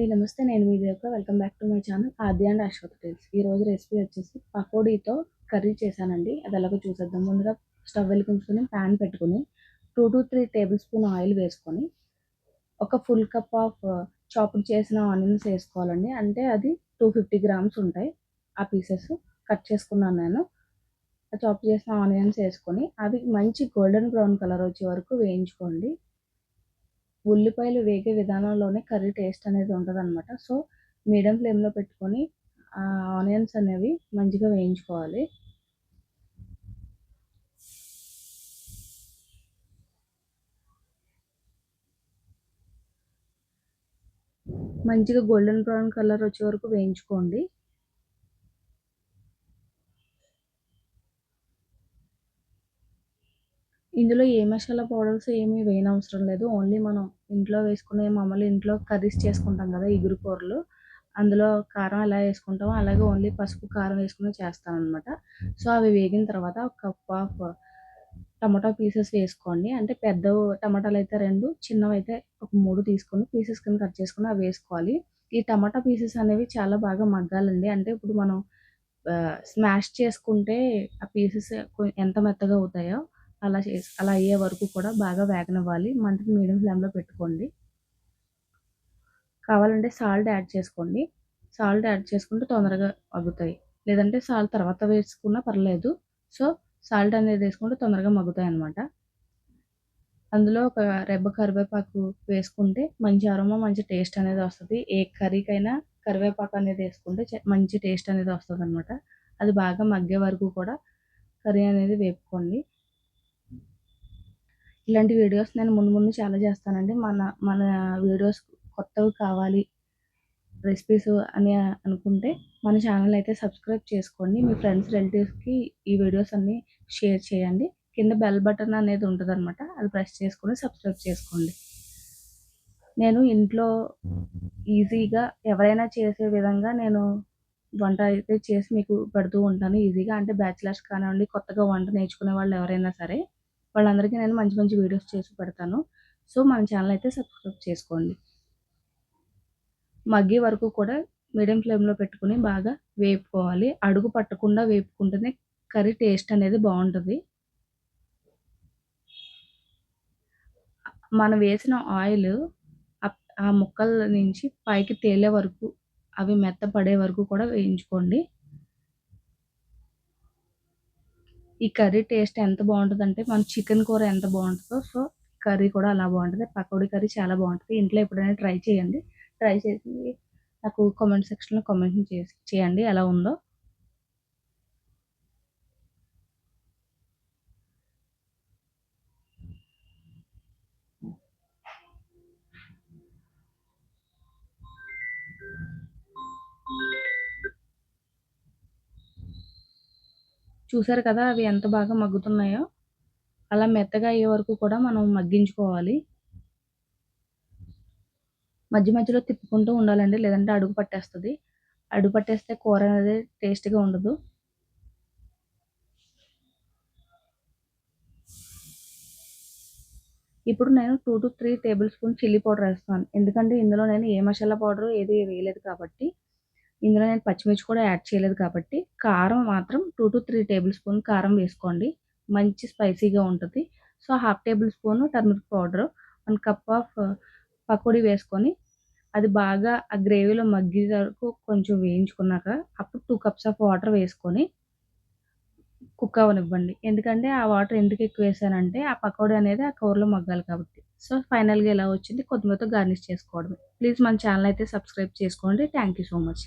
అండి నమస్తే. నేను మీ Devaka welcome back to my channel Aadya and Ashwath tiles ఈ రోజు రెసిపీ వచ్చేసి పకోడీతో కర్రీ చేశానండి. అది ఎలాగో చూసేద్దాం. ముందుగా స్టవ్ వెలిగించుకొని ప్యాన్ పెట్టుకుని two to three tablespoon oil వేసుకొని ఒక ఫుల్ కప్ ఆఫ్ చాప్డ్ చేసిన ఆనియన్స్ వేసుకోవాలండి. అంటే అది టూ ఫిఫ్టీ గ్రామ్స్ ఉంటాయి. ఆ పీసెస్ కట్ చేసుకున్నాను నేను. చాప్ చేసిన ఆనియన్స్ వేసుకొని అవి మంచి గోల్డెన్ బ్రౌన్ కలర్ వచ్చే వరకు వేయించుకోండి. ఉల్లిపాయలు వేగే విధానంలోనే కర్రీ టేస్ట్ అనేది అనమాట సో మీడియం ఫ్లేమ్లో పెట్టుకొని ఆనియన్స్ అనేవి మంచిగా వేయించుకోవాలి. మంచిగా గోల్డెన్ బ్రౌన్ కలర్ వచ్చే వరకు వేయించుకోండి. ఇందులో ఏ మసాలా పౌడర్స్ ఏమీ వేయనవసరం లేదు. ఓన్లీ మనం ఇంట్లో వేసుకునే మామూలు ఇంట్లో కర్రీస్ చేసుకుంటాం కదా ఇగురు కూరలు. అందులో కారం ఎలా వేసుకుంటామో అలాగే ఓన్లీ పసుపు కారం వేసుకుని చేస్తాం అనమాట సో అవి వేగిన తర్వాత ఒక కప్ ఆఫ్ టమాటో పీసెస్ వేసుకోండి. అంటే పెద్ద టమాటాలు అయితే రెండు చిన్నవి అయితే ఒక మూడు తీసుకొని పీసెస్ కింద కట్ చేసుకుని అవి వేసుకోవాలి. ఈ టమాటా పీసెస్ అనేవి చాలా బాగా మగ్గాలండి. అంటే ఇప్పుడు మనం స్మాష్ చేసుకుంటే ఆ పీసెస్ ఎంత మెత్తగా అవుతాయో అలా చేసి అలా అయ్యే వరకు కూడా బాగా వేగనివ్వాలి. మంటని మీడియం ఫ్లేమ్లో పెట్టుకోండి. కావాలంటే సాల్ట్ యాడ్ చేసుకోండి. సాల్ట్ యాడ్ చేసుకుంటే తొందరగా మగ్గుతాయి. లేదంటే సాల్ట్ తర్వాత వేసుకున్నా పర్లేదు. సో సాల్ట్ అనేది వేసుకుంటే తొందరగా మగ్గుతాయి అనమాట అందులో ఒక రెబ్బ కరివేపాకు వేసుకుంటే మంచి అరోమా మంచి టేస్ట్ అనేది వస్తుంది. ఏ కర్రీకైనా కరివేపాకు అనేది వేసుకుంటే మంచి టేస్ట్ అనేది వస్తుంది అనమాట అది బాగా మగ్గే వరకు కూడా కర్రీ అనేది వేపుకోండి. ఇలాంటి వీడియోస్ నేను ముందు ముందు చాలా చేస్తానండి. మన మన వీడియోస్ కొత్తవి కావాలి రెసిపీస్ అని అనుకుంటే మన ఛానల్ అయితే సబ్స్క్రైబ్ చేసుకోండి. మీ ఫ్రెండ్స్ రిలేటివ్స్కి ఈ వీడియోస్ అన్నీ షేర్ చేయండి. కింద బెల్ బటన్ అనేది ఉంటుంది అనమాట అది ప్రెస్ చేసుకొని సబ్స్క్రైబ్ చేసుకోండి. నేను ఇంట్లో ఈజీగా ఎవరైనా చేసే విధంగా నేను వంట అయితే చేసి మీకు పెడుతూ ఉంటాను. ఈజీగా అంటే బ్యాచిలర్స్ కానివ్వండి కొత్తగా వంట నేర్చుకునే వాళ్ళు ఎవరైనా సరే. వాళ్ళందరికీ నేను మంచి మంచి వీడియోస్ చేసి పెడతాను. సో మన ఛానల్ అయితే సబ్స్క్రైబ్ చేసుకోండి. మగ్గే వరకు కూడా మీడియం ఫ్లేమ్లో పెట్టుకుని బాగా వేపుకోవాలి. అడుగు పట్టకుండా వేపుకుంటేనే కర్రీ టేస్ట్ అనేది బాగుంటుంది. మనం వేసిన ఆయిల్ ఆ ముక్కల నుంచి పైకి తేలే వరకు అవి మెత్తపడే వరకు కూడా వేయించుకోండి. ఈ కర్రీ టేస్ట్ ఎంత బాగుంటుందంటే మన చికెన్ కూర ఎంత బాగుంటుందో సో కర్రీ కూడా అలా బాగుంటుంది. పకోడీ కర్రీ చాలా బాగుంటుంది. ఇంట్లో ఎప్పుడైనా ట్రై చేయండి. ట్రై చేసి నాకు కామెంట్ సెక్షన్లో కామెంట్ చేసి చేయండి. ఎలా ఉందో. చూసారు కదా అవి ఎంత బాగా మగ్గుతున్నాయో? అలా మెత్తగా అయ్యే వరకు కూడా మనం మగ్గించుకోవాలి. మధ్య మధ్యలో తిప్పుకుంటూ ఉండాలండి లేదంటే అడుగు పట్టేస్తుంది. అడుగు పట్టేస్తే కూర అనేది టేస్ట్గా ఉండదు. ఇప్పుడు నేను two to three tablespoon chilli powder వేస్తాను. ఎందుకంటే ఇందులో నేను ఏ మసాలా పౌడర్ ఏది వేయలేదు కాబట్టి ఇందులో నేను పచ్చిమిర్చి కూడా యాడ్ చేయలేదు కాబట్టి కారం మాత్రం two to three tablespoon కారం వేసుకోండి. మంచి స్పైసీగా ఉంటుంది. So half tablespoon turmeric powder one cup of pakodi వేసుకొని అది బాగా ఆ గ్రేవీలో మగ్గి వరకు కొంచెం వేయించుకున్నాక అప్పుడు టూ కప్స్ ఆఫ్ వాటర్ వేసుకొని కుక్ అవనివ్వండి. ఎందుకంటే ఆ వాటర్ ఎందుకు ఎక్కువ వేసానంటే ఆ పకోడీ అనేది ఆ కూరలో మగ్గాలి కాబట్టి. సో ఫైనల్గా ఎలా వచ్చింది? కొత్తిమీరతో గార్నిష్ చేసుకోవడమే. ప్లీజ్ మన ఛానల్ అయితే సబ్స్క్రైబ్ చేసుకోండి. Thank you so much